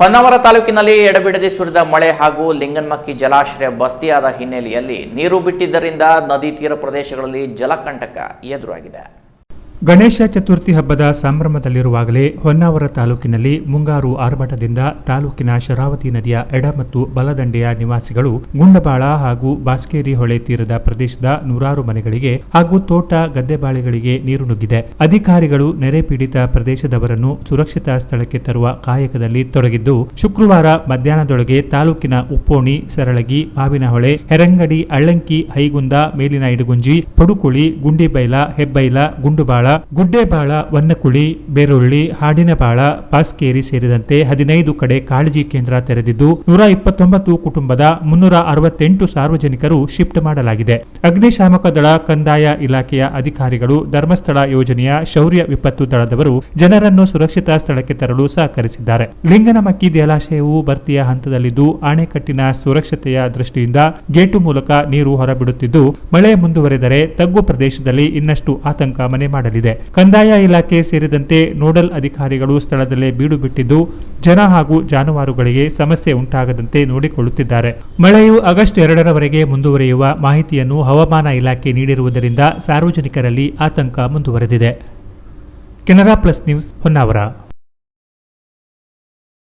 ಹೊನ್ನಾವರ ತಾಲೂಕಿನಲ್ಲಿ ಎಡಬಿಡದೆ ಸುರಿದ ಮಳೆ ಹಾಗೂ ಲಿಂಗನ್ಮಕ್ಕಿ ಜಲಾಶಯ ಭರ್ತಿಯಾದ ಹಿನ್ನೆಲೆಯಲ್ಲಿ ನೀರು ಬಿಟ್ಟಿದ್ದರಿಂದ ನದಿ ತೀರ ಪ್ರದೇಶಗಳಲ್ಲಿ ಜಲಕಂಟಕ ಎದುರಾಗಿದೆ. ಗಣೇಶ ಚತುರ್ಥಿ ಹಬ್ಬದ ಸಂಭ್ರಮದಲ್ಲಿರುವಾಗಲೇ ಹೊನ್ನಾವರ ತಾಲೂಕಿನಲ್ಲಿ ಮುಂಗಾರು ಆರ್ಭಟದಿಂದ ತಾಲೂಕಿನ ಶರಾವತಿ ನದಿಯ ಎಡ ಮತ್ತು ಬಲದಂಡೆಯ ನಿವಾಸಿಗಳು ಗುಂಡಬಾಳ ಹಾಗೂ ಬಾಸ್ಕೇರಿ ಹೊಳೆ ತೀರದ ಪ್ರದೇಶದ ನೂರಾರು ಮನೆಗಳಿಗೆ ಹಾಗೂ ತೋಟ, ಗದ್ದೆಬಾಳೆಗಳಿಗೆ ನೀರು ನುಗ್ಗಿದೆ. ಅಧಿಕಾರಿಗಳು ನೆರೆ ಪೀಡಿತ ಪ್ರದೇಶದವರನ್ನು ಸುರಕ್ಷಿತ ಸ್ಥಳಕ್ಕೆ ತರುವ ಕಾಯಕದಲ್ಲಿ ತೊಡಗಿದ್ದು, ಶುಕ್ರವಾರ ಮಧ್ಯಾಹ್ನದೊಳಗೆ ತಾಲೂಕಿನ ಉಪ್ಪೋಣಿ, ಸರಳಗಿ ಮಾವಿನಹೊಳೆ ಹೆರಂಗಡಿ, ಅಳ್ಳಂಕಿ ಹೈಗುಂದ ಮೇಲಿನ ಇಡಗುಂಜಿ, ಪಡುಕುಳಿ, ಗುಂಡಿಬೈಲ, ಹೆಬ್ಬೈಲ, ಗುಂಡುಬಾಳ ಗುಡ್ಡೇಬಾಳ ವನ್ನಕುಳಿ, ಬೇರುಳ್ಳಿ ಹಾಡಿನಬಾಳ ಪಾಸ್ಕೇರಿ ಸೇರಿದಂತೆ ಹದಿನೈದು ಕಡೆ ಕಾಳಜಿ ಕೇಂದ್ರ ತೆರೆದಿದ್ದು ನೂರ ಇಪ್ಪತ್ತೊಂಬತ್ತು ಕುಟುಂಬದ ಮುನ್ನೂರ ಅರವತ್ತೆಂಟು ಸಾರ್ವಜನಿಕರು ಶಿಫ್ಟ್ ಮಾಡಲಾಗಿದೆ. ಅಗ್ನಿಶಾಮಕ ದಳ, ಕಂದಾಯ ಇಲಾಖೆಯ ಅಧಿಕಾರಿಗಳು, ಧರ್ಮಸ್ಥಳ ಯೋಜನೆಯ ಶೌರ್ಯ ವಿಪತ್ತು ದಳದವರು ಜನರನ್ನು ಸುರಕ್ಷಿತ ಸ್ಥಳಕ್ಕೆ ತರಲು ಸಹಕರಿಸಿದ್ದಾರೆ. ಲಿಂಗನಮಕ್ಕಿ ಜಲಾಶಯವು ಭರ್ತಿಯ ಹಂತದಲ್ಲಿದ್ದು ಅಣೆಕಟ್ಟಿನ ಸುರಕ್ಷತೆಯ ದೃಷ್ಟಿಯಿಂದ ಗೇಟು ಮೂಲಕ ನೀರು ಹೊರಬಿಡುತ್ತಿದ್ದು, ಮಳೆ ಮುಂದುವರೆದರೆ ತಗ್ಗು ಪ್ರದೇಶದಲ್ಲಿ ಇನ್ನಷ್ಟು ಆತಂಕ ಮನೆ ಮಾಡಲಿದೆ. ಕಂದಾಯ ಇಲಾಖೆ ಸೇರಿದಂತೆ ನೋಡಲ್ ಅಧಿಕಾರಿಗಳು ಸ್ಥಳದಲ್ಲೇ ಬೀಡು ಬಿಟ್ಟಿದ್ದು, ಜನ ಹಾಗೂ ಜಾನುವಾರುಗಳಿಗೆ ಸಮಸ್ಯೆ ಉಂಟಾಗದಂತೆ ನೋಡಿಕೊಳ್ಳುತ್ತಿದ್ದಾರೆ. ಮಳೆಯು ಆಗಸ್ಟ್ ಎರಡರವರೆಗೆ ಮುಂದುವರಿಯುವ ಮಾಹಿತಿಯನ್ನು ಹವಾಮಾನ ಇಲಾಖೆ ನೀಡಿರುವುದರಿಂದ ಸಾರ್ವಜನಿಕರಲ್ಲಿ ಆತಂಕ ಮುಂದುವರೆದಿದೆ. Canara plus news Honnavar.